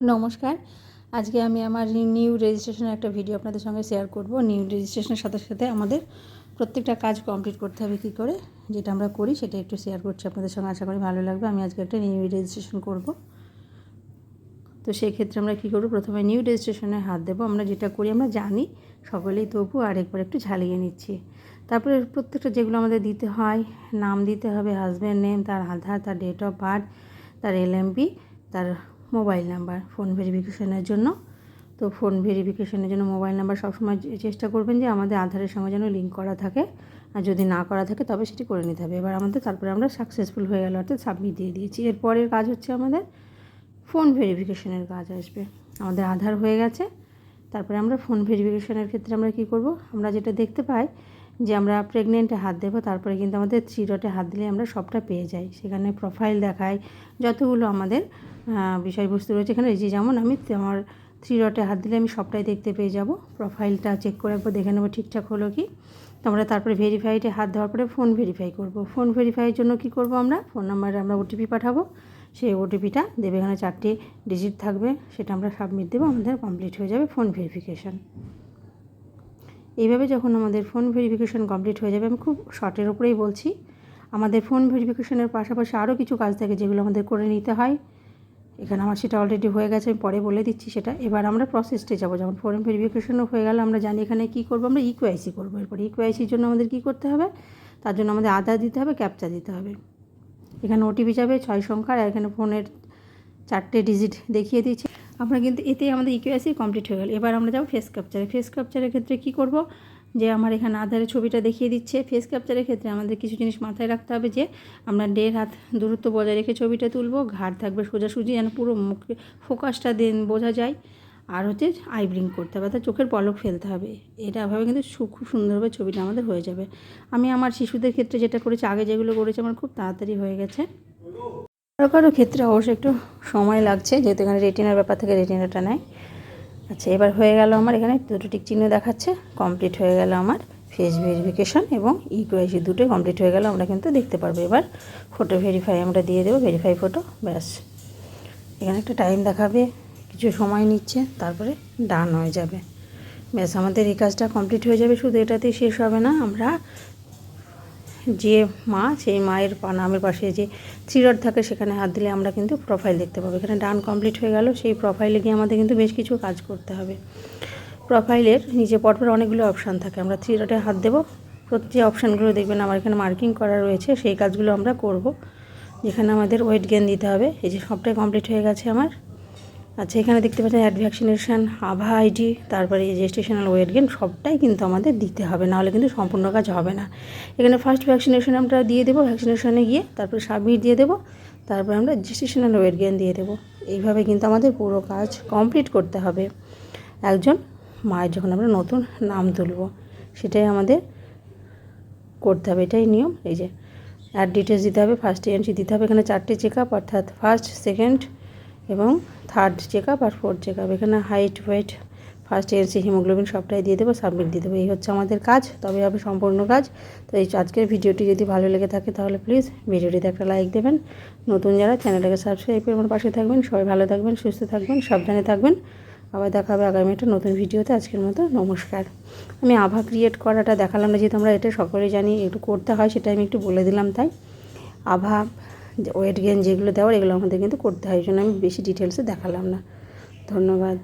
নমস্কার। আজকে আমি আমার নিউ রেজিস্ট্রেশনের একটা ভিডিও আপনাদের সঙ্গে শেয়ার করব। নিউ রেজিস্ট্রেশনের সাথে সাথে আমাদের প্রত্যেকটা কাজ কমপ্লিট করতে হবে কী করে, যেটা আমরা করি সেটা একটু শেয়ার করছি আপনাদের সঙ্গে। আশা করি ভালো লাগবে। আমি আজকে একটা নিউ রেজিস্ট্রেশন করব। তো সেই ক্ষেত্রে আমরা কী করব, প্রথমে নিউ রেজিস্ট্রেশনে হাত দেবো। আমরা যেটা করি, আমরা জানি, সকলেই তবু আরেকবার একটু ঝালিয়ে নিচ্ছি। তারপরে প্রত্যেকটা যেগুলো আমাদের দিতে হয়, নাম দিতে হবে হাজব্যান্ড নেম তার আধার, তার ডেট অফ বার্থ তার এলএমপি তার মোবাইল নাম্বার ফোন ভেরিফিকেশনের জন্য। তো ফোন ভেরিফিকেশনের জন্য মোবাইল নাম্বার সবসময় চেষ্টা করবেন যে আমাদের আধারের সঙ্গে যেন লিঙ্ক করা থাকে। আর যদি না করা থাকে, তবে সেটি করে নিতে হবে। এবার আমাদের, তারপরে আমরা সাকসেসফুল হয়ে গেল, অর্থাৎ সাবমিট দিয়ে দিয়েছি। এরপরের কাজ হচ্ছে আমাদের ফোন ভেরিফিকেশনের কাজ আসবে। আমাদের আধার হয়ে গেছে। তারপরে আমরা ফোন ভেরিফিকেশনের ক্ষেত্রে আমরা কি করব? আমরা যেটা দেখতে পাই যে আমরা প্রেগনেন্টে হাত দেবো, তারপরে কিন্তু আমাদের থ্রি ডটে হাত দিলে আমরা সবটা পেয়ে যাই। সেখানে প্রোফাইল দেখায় যতগুলো আমাদের বিষয়বস্তু রয়েছে। এখানে যে যেমন আমি আমার থ্রি ডটে হাত দিলে আমি সবটাই দেখতে পেয়ে যাব। প্রোফাইলটা চেক করে একবার দেখে নেব ঠিকঠাক হলো কি। আমরা তারপরে ভেরিফাইডে হাত দেওয়ার পরে ফোন ভেরিফাই করব। ফোন ভেরিফাইয়ের জন্য কি করব আমরা? ফোন নাম্বারে আমরা ওটিপি পাঠাবো। সেই ওটিপিটা দেবে। এখানে চারটি ডিজিট থাকবে। সেটা আমরা সাবমিট দেবো। আমাদের কমপ্লিট হয়ে যাবে ফোন ভেরিফিকেশান এইভাবে যখন আমাদের ফোন ভেরিফিকেশান কমপ্লিট হয়ে যাবে, আমি খুব শর্টের উপরেই বলছি, আমাদের ফোন ভেরিফিকেশানের পাশাপাশি আরও কিছু কাজ থাকে যেগুলো আমাদের করে নিতে হয়। এখানে আমার সেটা অলরেডি হয়ে গেছে, আমি পরে বলে দিচ্ছি সেটা। এবার আমরা প্রসেসটে যাব, যখন ফোন ভেরিফিকেশনও হয়ে গেল, আমরা জানি এখানে কী করব, আমরা ইকুআইসি করব। এরপর ইকুআইসির জন্য আমাদের কী করতে হবে? তার জন্য আমাদের আধার দিতে হবে ক্যাপচা দিতে হবে। এখানে ওটিপি যাবে, ছয় সংখ্যার, আর এখানে ফোনের চারটে ডিজিট দেখিয়ে দিচ্ছি। আমরা কিন্তু এতেই আমাদের ইকুআইসি কমপ্লিট হয়ে গেল। এবার আমরা যাব ফেস ক্যাপচারে ফেস ক্যাপচারের ক্ষেত্রে কী করব? যে আমার এখানে আধারে ছবিটা দেখিয়ে দিচ্ছে। ফেস ক্যাপচারের ক্ষেত্রে আমাদের কিছু জিনিস মাথায় রাখতে হবে যে, আমরা দেড় হাত দূরত্ব বজায় রেখে ছবিটা তুলবো। ঘাড় থাকবে সোজাসুজি যেন পুরো মুখ ফোকাসটা দেন বোঝা যায়। আর হচ্ছে আইব্রিং করতে হবে, অর্থাৎ চোখের পলক ফেলতে হবে। এটা ভাবে কিন্তু খুব সুন্দরভাবে ছবিটা আমাদের হয়ে যাবে। আমি আমার শিশুদের ক্ষেত্রে যেটা করেছি, আগে যেগুলো করেছি, আমার খুব তাড়াতাড়ি হয়ে গেছে। কারও কারও ক্ষেত্রে অবশ্যই একটু সময় লাগছে, যেহেতু এখানে রেটিনার ব্যাপার থেকে রেটিনাটা নেয়। আচ্ছা এবার হয়ে গেল আমার এখানে দুটো টিক চিহ্ন দেখাচ্ছে কমপ্লিট হয়ে গেল আমার ফেস ভেরিফিকেশান এবং ইকুআইসি দুটোই কমপ্লিট হয়ে গেল, আমরা কিন্তু দেখতে পারব। এবার ফটো ভেরিফাই আমরা দিয়ে দেবো ভেরিফাই ফটো ব্যাস। এখানে একটা টাইম দেখাবে, কিছু সময় নিচ্ছে, তারপরে ডান হয়ে যাবে। ব্যাস, আমাদের এই কাজটা কমপ্লিট হয়ে যাবে, শুধু এটাতেই শেষ হবে না, আমরা যে মা, সেই মায়ের পা, নামের পাশে যে থ্রি ডট থাকে, সেখানে হাত দিলে আমরা কিন্তু প্রোফাইল দেখতে পাবো। এখানে ডান কমপ্লিট হয়ে গেল, সেই প্রোফাইলে গিয়ে আমাদের কিন্তু বেশ কিছু কাজ করতে হবে। প্রোফাইলের নিচে পরপর অনেকগুলো অপশান থাকে। আমরা থ্রি ডটে হাত দেবো। যে অপশানগুলো দেখবেন, আমার এখানে মার্কিং করা রয়েছে, সেই কাজগুলো আমরা করব। যেখানে আমাদের ওয়েট গেন দিতে হবে। এই যে সবটাই কমপ্লিট হয়ে গেছে আমার। আচ্ছা এখানে দেখতে পাচ্ছেন অ্যাড ভ্যাকসিনেশান আভা আইডি তারপরে রেজিস্ট্রেশনাল ওয়েট গেন সবটাই কিন্তু আমাদের দিতে হবে, নাহলে কিন্তু সম্পূর্ণ কাজ হবে না। এখানে ফার্স্ট ভ্যাকসিনেশন আমরা দিয়ে দেবো ভ্যাকসিনেশনে গিয়ে তারপরে সাবমিট দিয়ে দেবো, তারপরে আমরা রেজিস্ট্রেশনাল ওয়েট গেন দিয়ে দেবো। এইভাবে কিন্তু আমাদের পুরো কাজ কমপ্লিট করতে হবে। একজন মায়ের যখন আমরা নতুন নাম তুলব, সেটাই আমাদের করতে হবে, এটাই নিয়ম। এই যে অ্যাড ডিটেলস দিতে হবে ফার্স্ট এন্ট্রি দিতে হবে, এখানে চারটে চেক আপ অর্থাৎ ফার্স্ট সেকেন্ড এবং থার্ড চেক আপ আর ফোর্থ চেক আপ এখানে height weight first ANC haemoglobin সবটাই দিয়ে দেবো সাবমিট দিয়ে দেবো, এই হচ্ছে আমাদের কাজ, তবে হবে সম্পূর্ণ কাজ। তো এই আজকের ভিডিওটি যদি ভালো লেগে থাকে তাহলে প্লিজ ভিডিওটিতে একটা লাইক দেবেন। নতুন যারা চ্যানেলটাকে সাবস্ক্রাইব করে আমার পাশে থাকবেন, সবাই ভালো থাকবেন, সুস্থ থাকবেন, সাবধানে থাকবেন। আবার দেখা হবে আগামী একটা নতুন ভিডিওতে, আজকের মতো নমস্কার। আমি আভা ক্রিয়েট করাটা দেখালাম না, যেহেতু আমরা এটা সকলেই জানি, একটু করতে হয়, সেটা আমি একটু বলে দিলাম তাই। আভা ওয়েট গেন যেগুলো দেওয়ার, এগুলো আমাদের কিন্তু করতে হয়। এই জন্য আমি বেশি ডিটেলসে দেখালাম না। ধন্যবাদ।